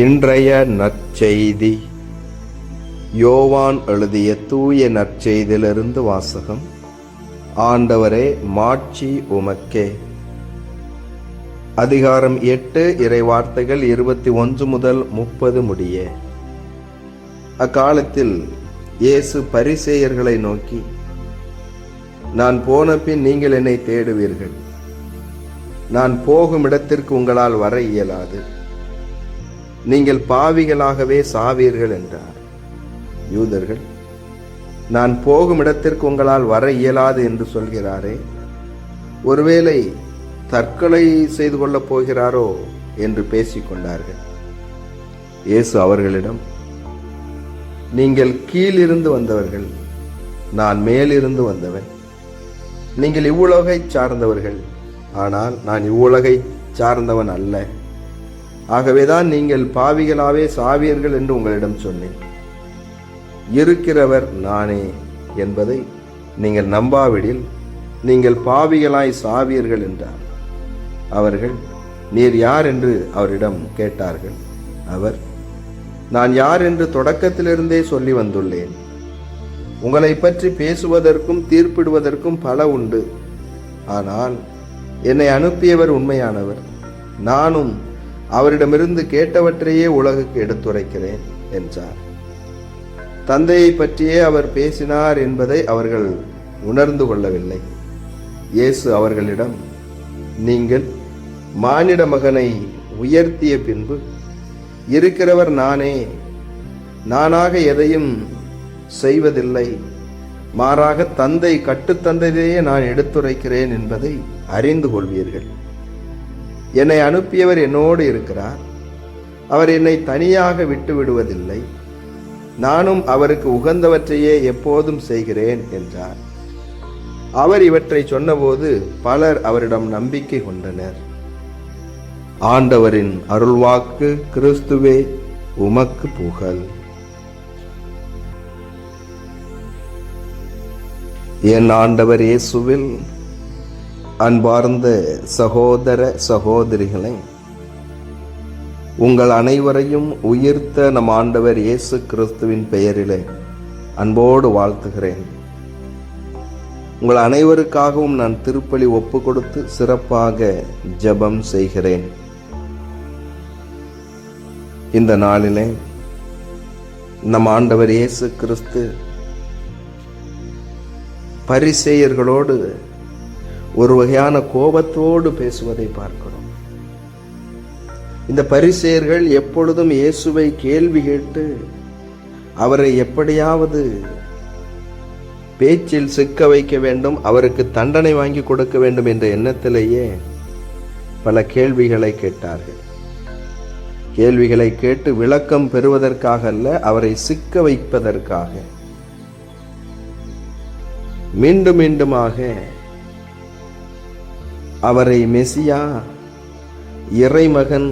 இன்றைய நற்செய்தி. யோவான் எழுதிய தூய நற்செய்தியிலிருந்து வாசகம். ஆண்டவரே மாட்சி உமக்கே. அதிகாரம் எட்டு இறைவார்த்தைகள் இருபத்தி ஒன்று முதல் முப்பது முடிய. அக்காலத்தில் இயேசு பரிசேயர்களை நோக்கி நான் போன பின் நீங்கள் என்னை தேடுவீர்கள். நான் போகும் இடத்திற்கு உங்களால் வர இயலாது. நீங்கள் பாவிகளாகவே சாவீர்கள் என்றார். யூதர்கள் நான் போகும் இடத்திற்கு உங்களால் வர இயலாது என்று சொல்கிறாரே ஒருவேளை தற்கொலை செய்து கொள்ளப் போகிறாரோ என்று பேசிக்கொண்டார்கள் இயேசு அவர்களிடம் நீங்கள் கீழிருந்து வந்தவர்கள் நான் மேலிருந்து வந்தவன். நீங்கள் இவ்வுலகை சார்ந்தவர்கள் ஆனால் நான் இவ்வுலகை சார்ந்தவன் அல்ல. ஆகவேதான் நீங்கள் பாவிகளாவே சாவியர்கள் என்று உங்களிடம் சொன்னேன். இருக்கிறவர் நானே என்பதை நீங்கள் நம்பாவிடில் நீங்கள் பாவிகளாய் சாவியர்கள் என்றார். அவர்கள் நீர் யார் என்று அவரிடம் கேட்டார்கள். அவர் நான் யார் என்று தொடக்கத்திலிருந்தே சொல்லி வந்துள்ளேன். உங்களை பற்றி பேசுவதற்கும் தீர்ப்பிடுவதற்கும் பல உண்டு. ஆனால் என்னை அனுப்பியவர் உண்மையானவர். நானும் அவரிடமிருந்து கேட்டவற்றையே உலகுக்கு எடுத்துரைக்கிறேன் என்றார். தந்தையை பற்றியே அவர் பேசினார் என்பதை அவர்கள் உணர்ந்து கொள்ளவில்லை. இயேசு அவர்களிடம் நீங்கள் மானிட மகனை உயர்த்திய பின்பு இருக்கிறவர் நானே. நானாக எதையும் செய்வதில்லை. மாறாக தந்தை கட்டுத்தந்தையே நான் எடுத்துரைக்கிறேன் என்பதை அறிந்து கொள்வீர்கள். என்னை அனுப்பியவர் என்னோடு இருக்கிறார். அவர் என்னை தனியாக விட்டு விடுவதில்லை. நானும் அவருக்கு உகந்தவற்றையே எப்போதும் செய்கிறேன் என்றார். அவர் இவற்றை சொன்னபோது பலர் அவரிடம் நம்பிக்கை கொண்டனர். ஆண்டவரின் அருள்வாக்கு கிறிஸ்துவே உமக்கு புகழ். என் ஆண்டவர் இயேசுவில் அன்பார்ந்த சகோதர சகோதரிகளை உங்கள் அனைவரையும் உயிர்த்த நம் ஆண்டவர் இயேசு கிறிஸ்துவின் பெயரிலே அன்போடு வாழ்த்துகிறேன். உங்கள் அனைவருக்காகவும் நான் திருப்பலி ஒப்பு கொடுத்து சிறப்பாக ஜெபம் செய்கிறேன். இந்த நாளிலே நம் ஆண்டவர் இயேசு கிறிஸ்து பரிசெயர்களோடு ஒரு வகையான கோபத்தோடு பேசுவதை பார்க்கிறோம். இந்த பரிசேயர்கள் எப்பொழுதும் இயேசுவை கேள்வி கேட்டு அவரை எப்படியாவது பேச்சில் சிக்க வைக்க வேண்டும் அவருக்கு தண்டனை வாங்கி கொடுக்க வேண்டும் என்ற எண்ணத்திலேயே பல கேள்விகளை கேட்டார்கள். கேள்விகளை கேட்டு விளக்கம் பெறுவதற்காக அல்ல அவரை சிக்க வைப்பதற்காக. மீண்டும் மீண்டுமாக அவரை மெசியா இறைமகன்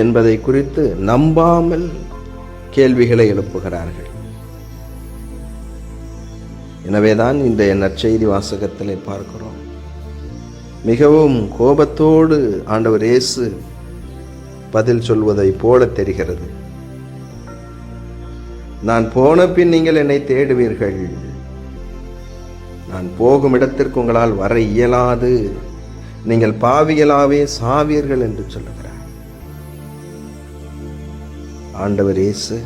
என்பதை குறித்து நம்பாமல் கேள்விகளை எழுப்புகிறார்கள். எனவேதான் இந்த நற்செய்தி வாசகத்திலே பார்க்கிறோம். மிகவும் கோபத்தோடு ஆண்டவர் இயேசு பதில் சொல்வதை போல தெரிகிறது. நான் போன பின் நீங்கள் என்னை தேடுவீர்கள். நான் போகும் இடத்திற்கு உங்களால் வர இயலாது. நீங்கள் பாவிகளாவே சாவீர்கள் என்று சொல்லுகிறார். ஆண்டவர் இயேசு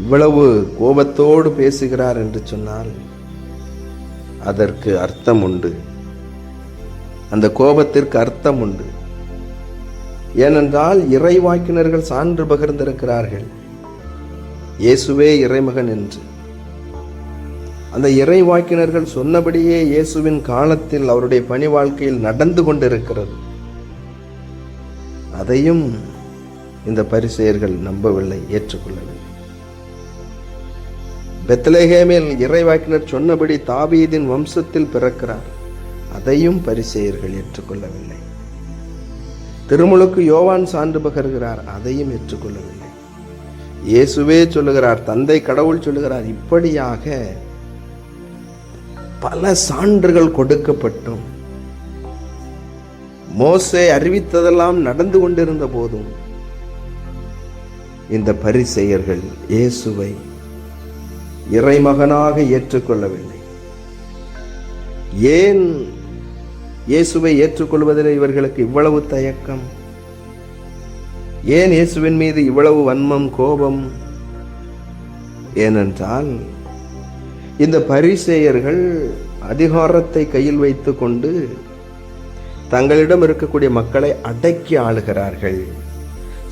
இவ்வளவு கோபத்தோடு பேசுகிறார் என்று சொன்னால் அதற்கு அர்த்தம் உண்டு. அந்த கோபத்திற்கு அர்த்தம் உண்டு. ஏனென்றால் இறைவாக்கினர்கள் சான்று பகிர்ந்திருக்கிறார்கள். இயேசுவே இறைமகன் என்று. அந்த இறை வாக்கினர்கள் சொன்னபடியே இயேசுவின் காலத்தில் அவருடைய பணி வாழ்க்கையில் நடந்து கொண்டிருக்கிறது. அதையும் இந்த பரிசெயர்கள் நம்பவில்லை ஏற்றுக்கொள்ளவில்லை. பெத்லேஹேமில் இறைவாக்கினர் சொன்னபடி தாபீதின் வம்சத்தில் பிறக்கிறார். அதையும் பரிசெயர்கள் ஏற்றுக்கொள்ளவில்லை. திருமுழுக்கு யோவான் சான்று பகர்கிறார் அதையும் ஏற்றுக்கொள்ளவில்லை. இயேசுவே சொல்லுகிறார் தந்தை கடவுள் சொல்லுகிறார் இப்படியாக பல சான்றுகள் கொடுக்கப்பட்டும். மோசே அறிவித்ததெல்லாம் நடந்து கொண்டிருந்த போதும் இந்த பரிசெயர்கள் இயேசுவை இறைமகனாக ஏற்றுக்கொள்ளவில்லை. ஏன் இயேசுவை ஏற்றுக்கொள்வதில் இவர்களுக்கு இவ்வளவு தயக்கம்? ஏன் இயேசுவின் மீது இவ்வளவு வன்மம் கோபம்? ஏனென்றால் இந்த பரிசேயர்கள் அதிகாரத்தை கையில் வைத்து கொண்டு தங்களிடம் இருக்கக்கூடிய மக்களை அடக்கி ஆளுகிறார்கள்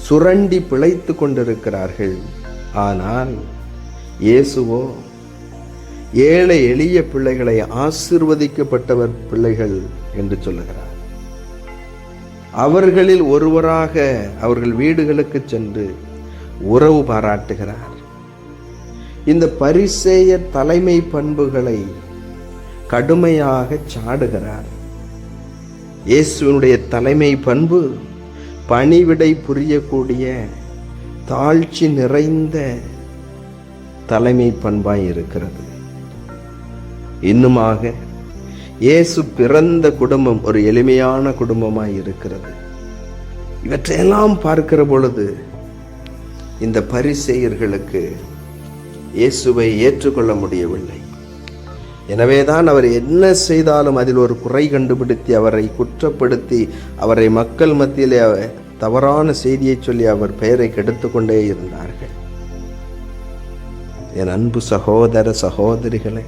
சுரண்டி பிழைத்து கொண்டிருக்கிறார்கள். ஆனால் இயேசுவோ ஏழை எளிய பிள்ளைகளை ஆசிர்வதிக்கப்பட்டவர் பிள்ளைகள் என்று சொல்லுகிறார். அவர்களில் ஒருவராக அவர்கள் வீடுகளுக்கு சென்று உறவு பாராட்டுகிறார். இந்த பரிசேய தலைமை பண்புகளை கடுமையாக சாடுகிறார். இயேசுவினுடைய தலைமை பண்பு பணிவிடை புரியக்கூடிய தாழ்ச்சி நிறைந்த தலைமை பண்பாய் இருக்கிறது. இன்னுமாக இயேசு பிறந்த குடும்பம் ஒரு எளிமையான குடும்பமாய் இருக்கிறது. இவற்றையெல்லாம் பார்க்கிற பொழுது இந்த பரிசெயர்களுக்கு இயேசுவை ஏற்றுக்கொள்ள முடியவில்லை. எனவேதான் அவர் என்ன செய்தாலும் அதில் ஒரு குறை கண்டுபிடித்து அவரை குற்றப்படுத்தி அவரை மக்கள் மத்தியிலே தவறான செய்தியை சொல்லி அவர் பெயரை கெடுத்து கொண்டே இருந்தார்கள். என் அன்பு சகோதர சகோதரிகளே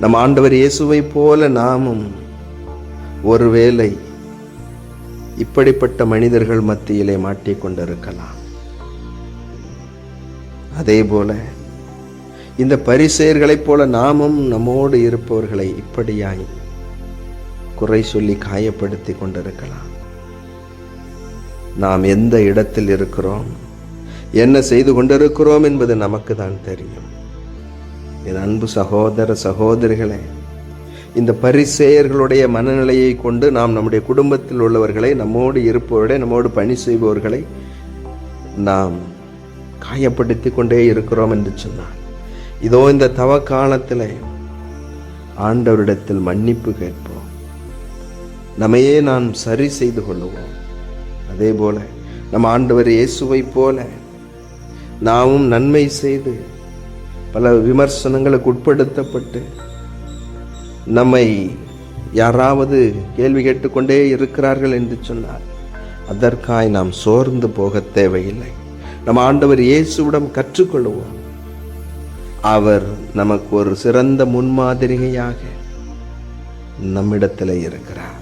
நம் ஆண்டவர் இயேசுவை போல நாமும் ஒருவேளை இப்படிப்பட்ட மனிதர்கள் மத்தியிலே மாட்டிக்கொண்டிருக்கலாம். அதே போல இந்த பரிசெயர்களைப் போல நாமும் நம்மோடு இருப்பவர்களை இப்படியாய் குறை சொல்லி காயப்படுத்தி கொண்டிருக்கலாம். நாம் எந்த இடத்தில் இருக்கிறோம் என்ன செய்து கொண்டிருக்கிறோம் என்பது நமக்கு தான் தெரியும். என் அன்பு சகோதர சகோதரிகளே இந்த பரிசெயர்களுடைய மனநிலையை கொண்டு நாம் நம்முடைய குடும்பத்தில் உள்ளவர்களை நம்மோடு இருப்பவர்களை நம்மோடு பணி செய்பவர்களை நாம் காயப்படுத்தி கொண்டே இருக்கிறோம் என்று சொன்னார். இதோ இந்த தவ காலத்தில் ஆண்டவரிடத்தில் மன்னிப்பு கேட்போம். நம்மையே நாம் சரி செய்து கொள்ளுவோம். அதே போல நம் ஆண்டவர் இயேசுவை போல நாமும் நன்மை செய்து பல விமர்சனங்களுக்கு உட்படுத்தப்பட்டு நம்மை யாராவது கேள்வி கேட்டுக்கொண்டே இருக்கிறார்கள் என்று சொன்னார். அதற்காய் நாம் சோர்ந்து போக தேவையில்லை. நம்ம ஆண்டவர் இயேசுவிடம் கற்றுக்கொள்வோம் அவர் நமக்கு ஒரு சிறந்த முன்மாதிரிகையாக நம்மிடத்தில் இருக்கிறார்.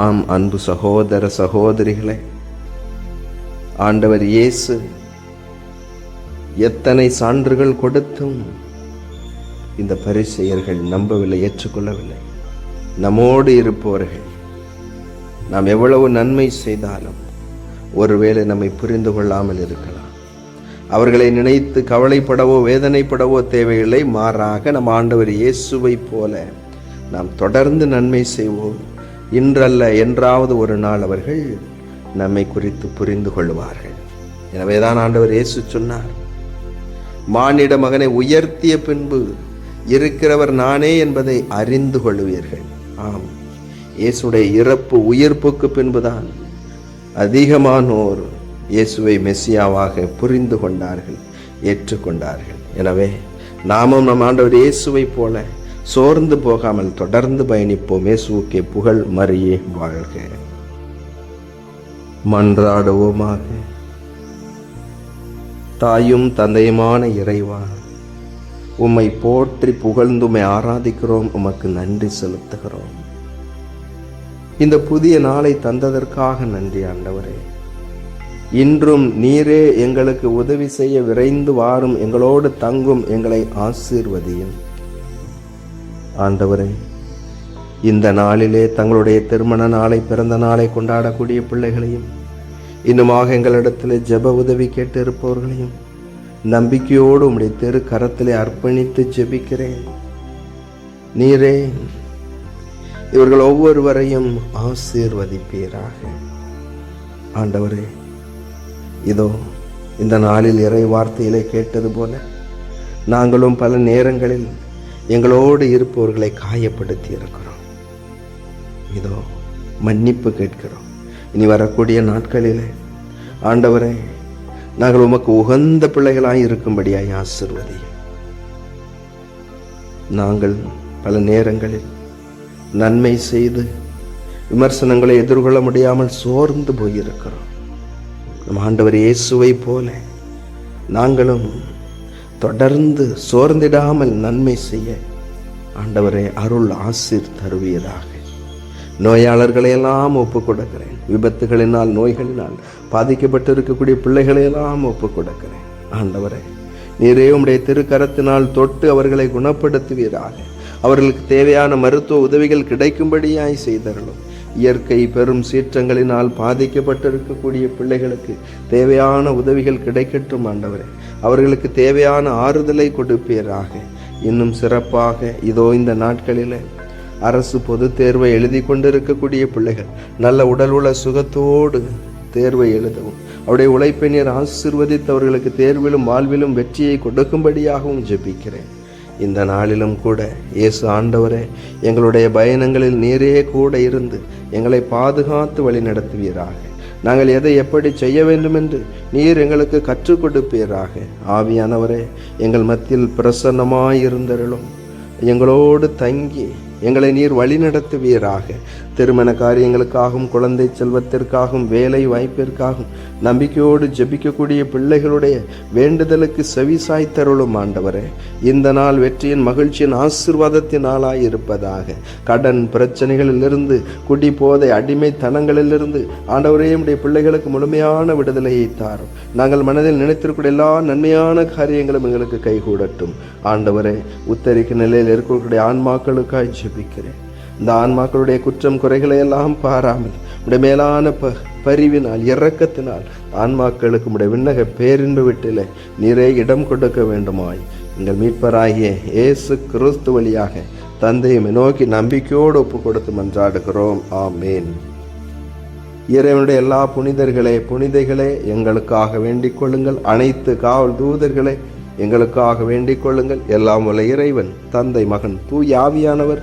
ஆம் அன்பு சகோதர சகோதரிகளே ஆண்டவர் இயேசு எத்தனை சான்றுகள் கொடுத்தும் இந்த பரிசெயர்கள் நம்பவில்லை ஏற்றுக்கொள்ளவில்லை. நம்மோடு இருப்பவர்கள் நாம் எவ்வளவு நன்மை செய்தாலும் ஒருவேளை நம்மை புரிந்து கொள்ளாமல் இருக்கலாம். அவர்களை நினைத்து கவலைப்படவோ வேதனைப்படவோ தேவையில்லை. மாறாக நம் ஆண்டவர் இயேசுவை போல நாம் தொடர்ந்து நன்மை செய்வோம். இன்றல்ல என்றாவது ஒரு நாள் அவர்கள் நம்மை குறித்து புரிந்து கொள்வார்கள். எனவேதான் ஆண்டவர் இயேசு சொன்னார். மானிட மகனை உயர்த்திய பின்பு இருக்கிறவர் நானே என்பதை அறிந்து கொள்வீர்கள். ஆம். இயேசுடைய இறப்பு உயிர்ப்புக்கு பின்புதான் அதிகமானோர் இயேசுவை மெஸ்ஸியாவாக புரிந்து கொண்டார்கள் ஏற்றுக்கொண்டார்கள். எனவே நாமும் நம் ஆண்டவர் இயேசுவை போல சோர்ந்து போகாமல் தொடர்ந்து பயணிப்போம். இயேசுக்கே புகழ் மறியே வாழ்க. மன்றாடுவோமாக. தாயும் தந்தையுமான இறைவா உம்மை போற்றி புகழ்ந்துமை ஆராதிக்கிறோம். உமக்கு நன்றி செலுத்துகிறோம். இந்த புதிய நாளை தந்ததற்காக நன்றி ஆண்டவரே. இன்றும் நீரே எங்களுக்கு உதவி செய்ய விரைந்து வாரும் எங்களோடு தங்கும் எங்களை ஆசீர்வதியும். ஆண்டவரே இந்த நாளிலே தங்களுடைய திருமண நாளை பிறந்த நாளை கொண்டாடக்கூடிய பிள்ளைகளையும் இன்னுமாக எங்களிடத்தில் ஜெப உதவி கேட்டு இருப்பவர்களையும் நம்பிக்கையோடு உம்முடைய தெரு கரத்திலே அர்ப்பணித்து ஜெபிக்கிறேன். நீரே இவர்கள் ஒவ்வொருவரையும் ஆசீர்வதிப்பீராக. ஆண்டவரே இதோ இந்த நாளில் இறை வார்த்தையிலே கேட்டது போல நாங்களும் பல நேரங்களில் எங்களோடு இருப்பவர்களை காயப்படுத்தி இருக்கிறோம் இதோ மன்னிப்பு கேட்கிறோம். இனி வரக்கூடிய நாட்களிலே ஆண்டவரே நாங்கள் உமக்கு உகந்த பிள்ளைகளாய் இருக்கும்படியாய் ஆசிர்வதி நாங்கள் பல நேரங்களில் நன்மை செய்து விமர்சனங்களை எதிர்கொள்ள முடியாமல் சோர்ந்து போயிருக்கிறோம். நம் ஆண்டவர் இயேசுவை போல நாங்களும் தொடர்ந்து சோர்ந்திடாமல் நன்மை செய்ய ஆண்டவரே அருள் ஆசிர் தருவீராக. நோயாளர்களை எல்லாம் ஒப்புக் கொடுக்கிறேன் விபத்துகளினால் நோய்களினால் பாதிக்கப்பட்டு இருக்கக்கூடிய பிள்ளைகளை எல்லாம் ஒப்புக் கொடுக்கிறேன் ஆண்டவரே நீரே உம்முடைய திருக்கரத்தினால் தொட்டு அவர்களை குணப்படுத்துவீராக. அவர்களுக்கு தேவையான மருத்துவ உதவிகள் கிடைக்கும்படியாய் செய்தருளும். இயற்கை பெரும் சீற்றங்களினால் பாதிக்கப்பட்டிருக்கக்கூடிய பிள்ளைகளுக்கு தேவையான உதவிகள் கிடைக்கட்டும் ஆண்டவரே. அவர்களுக்கு தேவையான ஆறுதலை கொடுப்பீராக. இன்னும் சிறப்பாக இதோ இந்த நாட்களில் அரசு பொது தேர்வை எழுதி கொண்டிருக்கக்கூடிய பிள்ளைகள் நல்ல உடல் உள்ள சுகத்தோடு தேர்வை எழுதவும். அவருடைய உழைப்பை நீர் ஆசிர்வதித்து அவர்களுக்கு தேர்விலும் வாழ்விலும் வெற்றியை கொடுக்கும்படியாகவும் ஜெபிக்கிறேன். இந்த நாளிலும் கூட இயேசு ஆண்டவரே எங்களுடைய பயணங்களில் நீரே கூட இருந்து எங்களை பாதுகாத்து வழி நடத்துவீராக நாங்கள் எதை எப்படி செய்ய வேண்டும் என்று நீர் எங்களுக்கு கற்றுக் கொடுப்பீராக. ஆவியானவரே எங்கள் மத்தியில் பிரசன்னமாயிருந்தருளும். எங்களோடு தங்கி எங்களை நீர் வழி நடத்துவீராக திருமண காரியங்களுக்காகவும் குழந்தை செல்வத்திற்காகவும் வேலை வாய்ப்பிற்காகவும் நம்பிக்கையோடு ஜெபிக்கக்கூடிய பிள்ளைகளுடைய வேண்டுதலுக்கு செவிசாய்த்தருளும் ஆண்டவரே. இந்த நாள் வெற்றியின் மகிழ்ச்சியின் ஆசிர்வாதத்தின் நாளாய் இருப்பதாக. கடன் பிரச்சனைகளிலிருந்து குடி போதை அடிமைத்தனங்களிலிருந்து ஆண்டவரே உடைய பிள்ளைகளுக்கு முழுமையான விடுதலையை தாரும். நாங்கள் மனதில் நினைத்திருக்கூடிய எல்லா நன்மையான காரியங்களும் எங்களுக்கு கைகூடட்டும். ஆண்டவரே உத்தரிக்க நிலையில் இருக்கக்கூடிய ஆன்மாக்களுக்காய் ஜெபிக்கிறேன். இந்த ஆன்மாக்களுடைய குற்றம் குறைகளை எல்லாம் பாராமல் உடைய மேலான ப பரிவினால் இறக்கத்தினால் ஆன்மாக்களுக்கு உடைய விண்ணக பேரின்பு வீட்டிலே நீரே இடம் கொடுக்க வேண்டுமாய். எங்கள் மீட்பராகிய இயேசு கிறிஸ்து வழியாக தந்தையை நோக்கி நம்பிக்கையோடு ஒப்பு கொடுத்து மன்றாடுகிறோம். ஆமேன். இறைவனுடைய எல்லா புனிதர்களே புனிதைகளே எங்களுக்காக வேண்டிக் கொள்ளுங்கள். அனைத்து காவல் தூதர்களே எங்களுக்காக வேண்டிக் கொள்ளுங்கள். எல்லாம் உள்ள இறைவன் தந்தை மகன் தூயாவியானவர் ஆவியானவர்